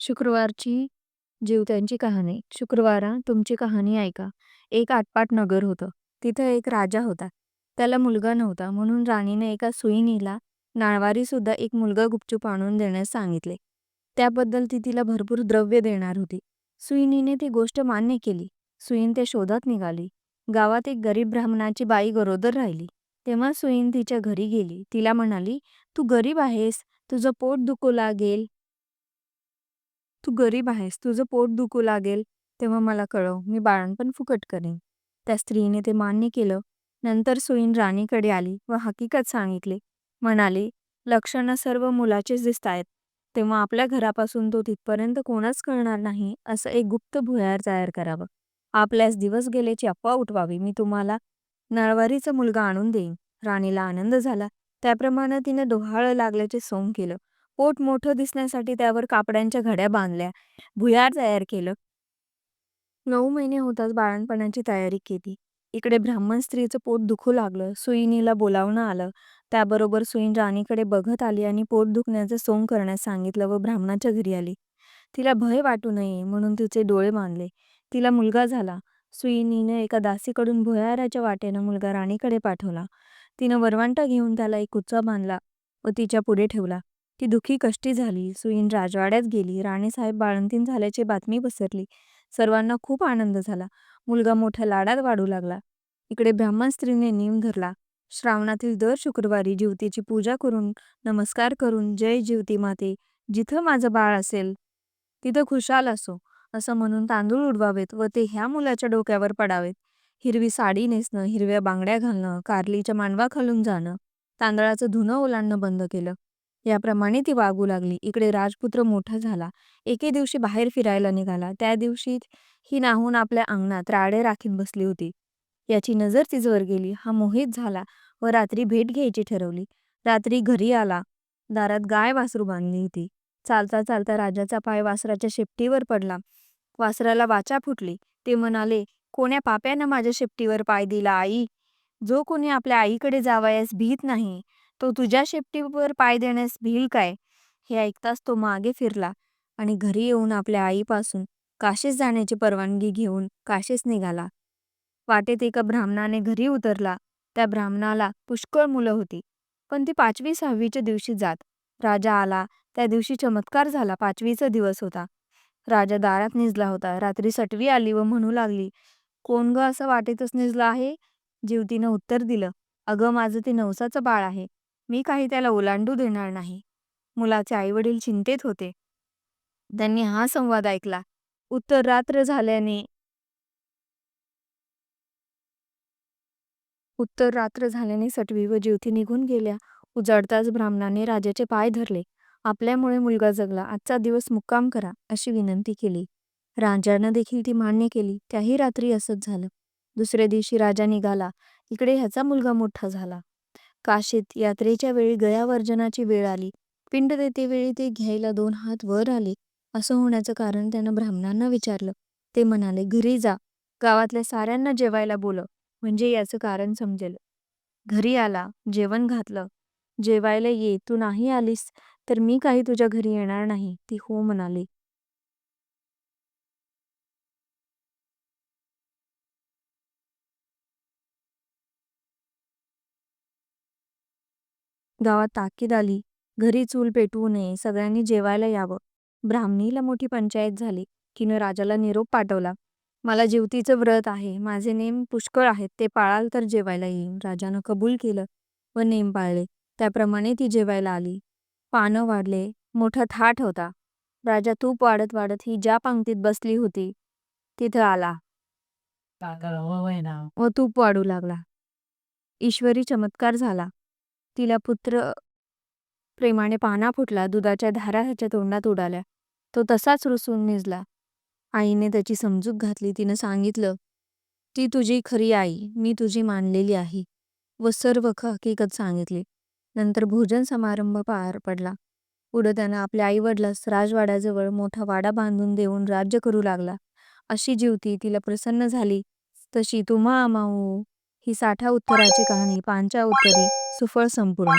शुक्रवारची जीवत्यांची कहाणी. शुक्रवारा तुमची कहाणी ऐका. एक आटपाट नगर होतं. तिथं एक राजा होता. त्याला मुलगा नव्हता. म्हणून राणीने एका सुईणीला नाळवारी सुद्धा एक मुलगा गुपचूप आणून देण्यास सांगितले. त्याबद्दल ती तिला भरपूर द्रव्य देणार होती. सुईणीने ती गोष्ट मान्य केली. सुईण त्या शोधात निघाली. गावात एक गरीब ब्राह्मणाची बाई गरोदर राहिली. तेव्हा सुईण तिच्या घरी गेली. तिला म्हणाली तू गरीब आहेस. तुझं पोट दुखू लागेल. तू गरीब आहेस तुझं पोट दुखू लागेल तेव्हा मला कळव मी बाळणपण फुकट करेन. त्या स्त्रीने ते मान्य केलं. नंतर सुईन राणीकडे आली व हकीकत सांगितले. म्हणाली लक्षणं सर्व मुलाचेच दिसतायत. तेव्हा आपल्या घरापासून तो तिथपर्यंत कोणाच कळणार नाही असं एक गुप्त भुयार तयार करावं. आपल्यास दिवस गेल्याची अफवा उठवावी मी तुम्हाला नळवारीचा मुलगा आणून देईन. राणीला आनंद झाला. त्याप्रमाणे तिने डोहाळं लागल्याचे सोंग केलं. पोट मोठं दिसण्यासाठी त्यावर कापड्यांच्या घड्या बांधल्या. भुयार तयार केलं. नऊ महिने होताच बाळणपणाची तयारी केली. इकडे ब्राह्मण स्त्रीचं पोट दुखू लागलं. सुईनीला बोलावणं आलं. त्याबरोबर सुईन राणीकडे बघत आली आणि पोट दुखण्याचं सोंग करण्यास सांगितलं व ब्राह्मणाच्या घरी आली. तिला भय वाटू नये म्हणून तिचे डोळे बांधले. तिला मुलगा झाला. सुईनीने एका दासीकडून भुयाराच्या वाटेनं मुलगा राणीकडे पाठवला. तिनं वरवांटा घेऊन त्याला एक कुच्चा बांधला व तिच्या पुढे ठेवला. ती दुखी कष्टी झाली. सुईण राजवाड्यात गेली. राणेसाहेब बाळंतीण झाल्याची बातमी पसरली. सर्वांना खूप आनंद झाला. मुलगा मोठ्या लाडात वाढू लागला. इकडे ब्राह्मण स्त्रीने नेम धरला. श्रावणातील दर शुक्रवारी जीवतीची पूजा करून नमस्कार करून जय जीवती माते. जिथं माझं बाळ असेल तिथं खुशाल असो असं म्हणून तांदूळ उडवावेत व ते ह्या मुलाच्या डोक्यावर पडावेत. हिरवी साडी नेसणं हिरव्या बांगड्या घालणं कारलीच्या मांडवा खालून जाणं तांदळाचं धुणं ओलांडणं बंद केलं. याप्रमाणे ती वागू लागली. इकडे राजपुत्र मोठा झाला. एके दिवशी बाहेर फिरायला निघाला. त्या दिवशी ही नाहून आपल्या अंगणात राडे राखीत बसली होती. याची नजर तिजवर गेली. हा मोहित झाला व रात्री भेट घ्यायची ठरवली. रात्री घरी आला. दारात गाय वासरू बांधली होती. चालता चालता राजाचा पाय वासराच्या शेपटीवर पडला. वासराला वाचा फुटली. ते म्हणाले कोण्या पाप्यानं माझ्या शेपटीवर पाय दिला आई? जो कोणी आपल्या आईकडे जावयास भीत नाही. तो तुझ्या शेपटीवर पाय देण्यास भिल काय? हे ऐकताच तो मागे फिरला आणि घरी येऊन आपल्या आईपासून काशीस जाण्याची परवानगी घेऊन काशीस निघाला. वाटेत एका ब्राह्मणाने घरी उतरला. त्या ब्राह्मणाला पुष्कळ मुलं होती पण ती पाचवी सहावीच्या दिवशी जात. राजा आला त्या दिवशी चमत्कार झाला. पाचवीचा दिवस होता. राजा दारात निजला होता. रात्री सटवी आली व म्हणू लागली कोण ग असं वाटेतच निजलं आहे? जीवतीनं उत्तर दिलं. अगं माझं ते नवसाचं बाळ आहे. मी काही त्याला ओलांडू देणार नाही. मुलाचे आईवडील चिंतेत होते. त्यांनी हा संवाद ऐकला. उत्तर रात्र झाल्याने उत्तर रात्र झाल्याने सटवी व ज्योती निघून गेल्या. उजाडताच ब्राह्मणाने राजाचे पाय धरले. आपल्यामुळे मुलगा जगला. आजचा दिवस मुक्काम करा अशी विनंती केली. राजानं देखील ती मान्य केली. त्याही रात्री असंच झालं. दुसऱ्या दिवशी राजा निघाला. इकडे ह्याचा मुलगा मोठा झाला. काशीत यात्रेच्या वेळी गयावर्जनाची वेळ आली. पिंड देतेवेळी ते घ्यायला दोन हात वर आले. असं होण्याचं कारण त्यानं ब्राह्मणांना विचारलं. ते म्हणाले घरी जा. गावातल्या साऱ्यांना जेवायला बोलव. म्हणजे याचं कारण समजेल. घरी आला. जेवण घातलं. जेवायला ये. तू नाही आलीस तर मी काही तुझ्या घरी येणार नाही. ती हो म्हणाली. गावात ताकीद आली घरी चूल पेटवू नये सगळ्यांनी जेवायला यावं. ब्राह्मणीला मोठी पंचायत झाली तिनं राजाला निरोप पाठवला. मला जीवतीचं व्रत आहे माझे नेम पुष्कळ आहेत ते पाळाल तर जेवायला येईन. राजानं कबूल केलं व नेम पाळले. त्याप्रमाणे ती जेवायला आली. पानं वाढले मोठा थाट होता. राजा तूप वाढत वाढत ही ज्या पंक्तीत बसली होती तिथं आला. व तूप वाढू लागला. ईश्वरी चमत्कार झाला. तिला पुत्र प्रेमाने पाना फुटला. दुधाच्या धारा ह्याच्या तोंडात उडाल्या. तो तसाच रुसून निजला. आईने त्याची समजूक घातली. तिनं सांगितलं ती तुझी खरी आई. मी तुझी मानलेली आहे. व सर्व हकीकत सांगितली. नंतर भोजन समारंभ पार पडला. पुढं त्यानं आपल्या आई वडिलास राजवाड्याजवळ मोठा वाडा बांधून देऊन राज्य करू लागला. अशी जीवती तिला प्रसन्न झाली. तशी तुम्हा अमाऊ ही साठा उत्तराची कहाणी. पांचा उत्तरी सुफळ संपूर्ण.